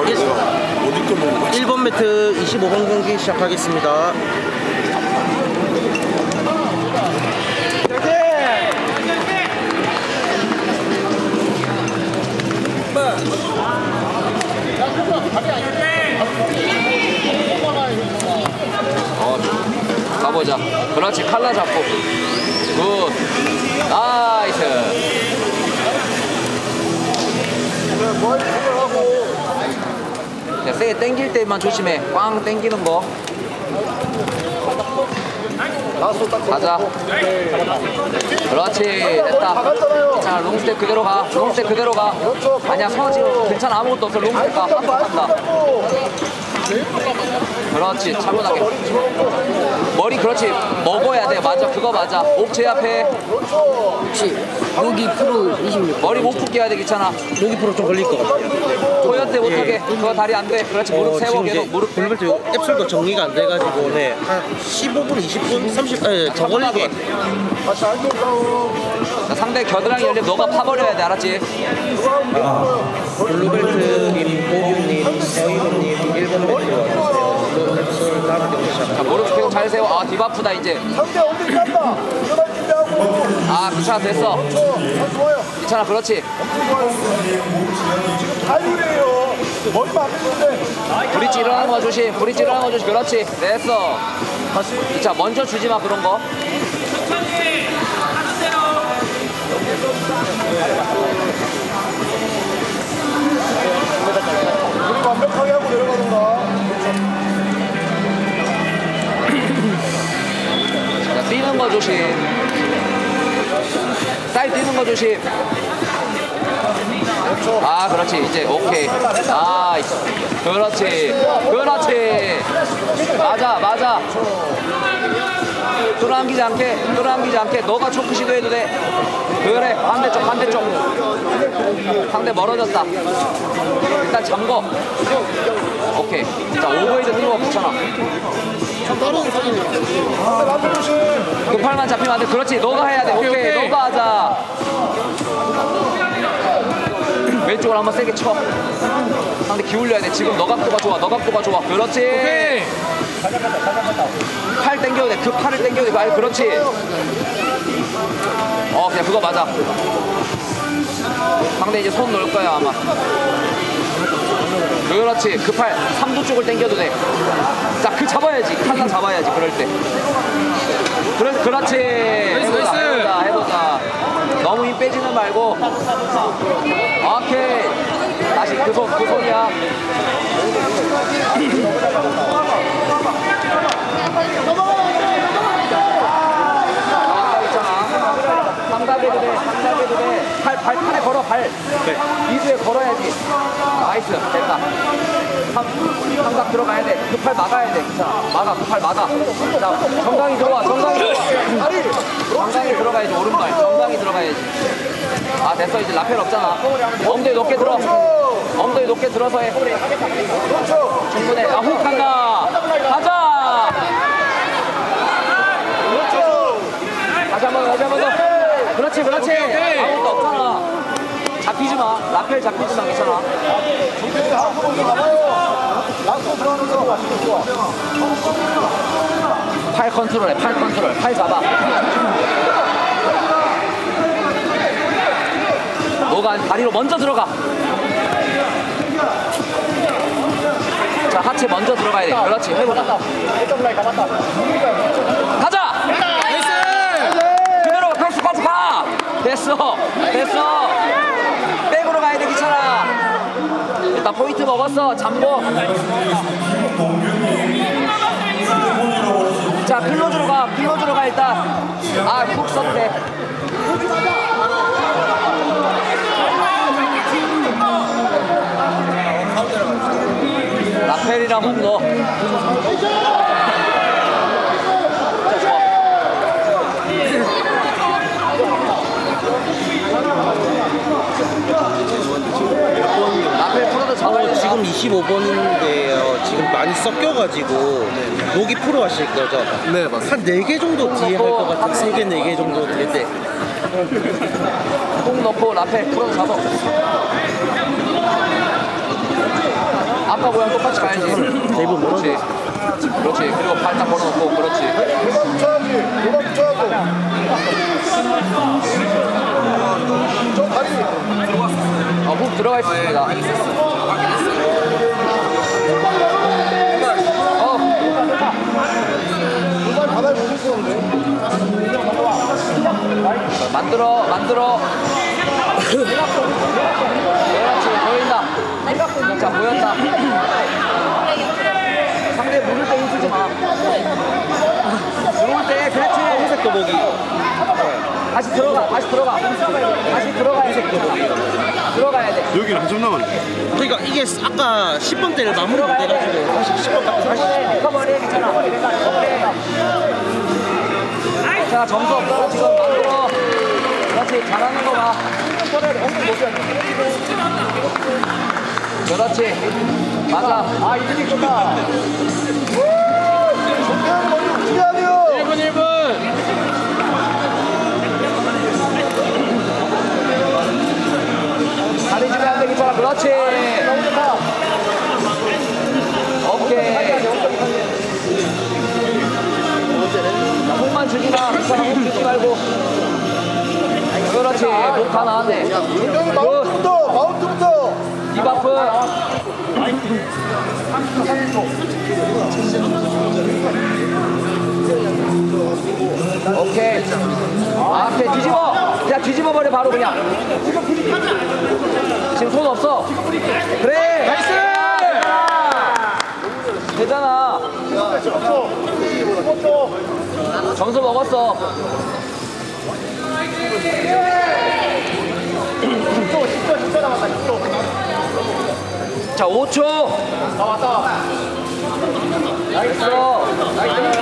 어디 거 먹는 거지? 1번 매트 25번 경기 시작하겠습니다. 어, 가보자. 그렇지, 칼라 잡고. 굿. 나이스. 당길 때만 조심해. 꽝 당기는 거. 가자. 그렇지. 됐다. 자, 롱스텝 그대로 가. 롱스텝 그대로 가. 아니야, 서지. 괜찮아. 아무것도 없어. 롱스텝 가. 한번 간다. 그렇지. 차분하게. 머리 그렇지. 먹어야 돼. 맞아. 그거 맞아. 옥제 앞에. 혹시 여기 프로 26 머리 못 붙게 해야 돼. 괜찮아. 여기 프로 좀 걸릴 것 같아요. 코연대 못하게. 그거 다리 안 돼. 그렇지. 무릎 어, 세워 지금 이제 계속. 무릎. 블루벨트 앱솔도 정리가 안 돼가지고 네, 한 15분, 20분, 30분 네, 더 걸릴 것 같아요. 자, 상대 겨드랑이 열리 면 너가 파버려야 돼. 알았지? 블루벨트 님, 보규님, 서희원님, 1번 매트 와주세요. 블루 앱솔 다음 경기 자, 시작합니다. 무릎 계속 잘 세워. 아, 디바프다 이제. 상대 엉덩이 깐다. 일어날 준비하고. 아, 괜찮아. 됐어. 좋아요. 괜찮아. 그렇지. 지금 다이어리에요. 머리만 안 되는데. 브릿지 일어나는 거 조심. 브릿지 일어나는 거 조심. 그렇지. 됐어. 자, 먼저 주지 마. 그런 거. 우리 뛰는 거 조심. 쌀 뛰는 거 조심. 아, 그렇지. 이제 오케이. 나이스. 그렇지. 그렇지. 맞아, 맞아. 뚫어당기지 않게, 뚫어당기지 않게. 너가 초크 시도해도 돼. 그래, 반대쪽, 반대쪽. 상대 멀어졌다. 일단 잠궈. 오케이. 자, 오버헤드 뛰는 거 괜찮아. 상대 남자 조심. 그 팔만 잡히면 안 돼. 그렇지. 너가 해야 돼. 오케이. 너가 하자. 왼쪽을 한번 세게 쳐. 상대 기울여야 돼. 지금 너 각도가 좋아. 너 각도가 좋아. 그렇지. 팔 당겨도 돼. 그 팔을 당겨도 돼. 아, 그렇지. 어, 그냥 그거 맞아. 상대 이제 손 놓을 거야, 아마. 그렇지. 그 팔, 삼두 쪽을 당겨도 돼. 자, 그 잡아야지. 칼라 잡아야지. 그럴 때. 그래, 그렇지. 해보자, 해보자, 해보자. 너무 힘 빼지는 말고. 오케이. 다시 그 손, 그 손이야. 삼각에도 돼, 삼각에도 돼. 팔, 발, 팔에 걸어, 발. 이두에 걸어야지. 나이스, 됐다. 삼, 삼각 들어가야 돼. 그 팔 막아야 돼. 괜찮아. 막아, 그 팔 막아. 자, 정강이 들어와, 정강이 들어와. 다리! 정강이 들어가야지, 오른발. 정강이 들어가야지. 아, 됐어. 이제 라펠 없잖아. 엉덩이 높게 들어. 엉덩이 높게 들어서 해. 충분해. 아, 훅 간다. 가자! 다시 한 번, 다시 한 번 더. 그렇지, 그렇지. 아무것도 없잖아. 잡히지 마. 라펠 잡히지 마. 괜찮아. 팔 컨트롤해. 팔 컨트롤. 팔 잡아. 너가 다리로 먼저 들어가. 자, 하체 먼저 들어가야 돼. 그렇지. 해보자. 가자! 그대로 패스까지 가! 됐어! 됐어! 백으로 가야 돼, 귀찮아! 일단 포인트 먹었어, 잠궈. 자, 클로즈로 가, 클로즈로 가, 일단. 아, 훅 써도 어, 돼. 지금 25번인데요. 지금 많이 섞여가지고 여기 프로 하실 거죠? 네, 맞습니다. 한 4개 정도 뒤에 할 것 같은 3개, 4개 정도 될 때. 꼭 넣고 라펠 풀어도 잡아. 아까 모양 똑같이 가야지. 대부분 그렇지. 그렇지. 그리고 발딱 걸어놓고 그렇지. 붙여야지. 골반 붙여야고. 저 다리. 어, 훅 들어가 있습니다. 어, 골반 바닥에 못 있었는데. 만들어, 만들어. 자, 보였다. 상대 물을 때 힘쓰지 마. 들어올 때, 그렇지. 회색 도복이 다시 들어가, 다시 들어가. 다시 들어가야 돼. 들어가야 돼. 여기는 한점 남았네. 그러니까 이게 아까 10번 때를 마무리 못 해가지고 다시 10번 깎고 다시 리커버리 괜찮아. 자, 점수 없어. 지금 만들어. 그렇지, 잘하는 거 봐. 그렇지. 맞아. 아, 이준이 좋다. 정대한 머리 움직여야 돼요. 1분, 1분. 다리 주면 안 돼, 괜찮아. 그렇지. 너무 좋다. 오케이. 목만 주지 마. 괜찮아. 목 주지 말고. 그렇지. 목다 나왔네. 정대한 마운트부터. 마운트부터. 디바프. 오케이. 아. 뒤집어. 야, 뒤집어 버려, 바로 그냥. 지금 손 없어. 그래. 나이스. 되잖아. 점수 먹었어. 자, 5초. 나왔다. 나이스. 나이스.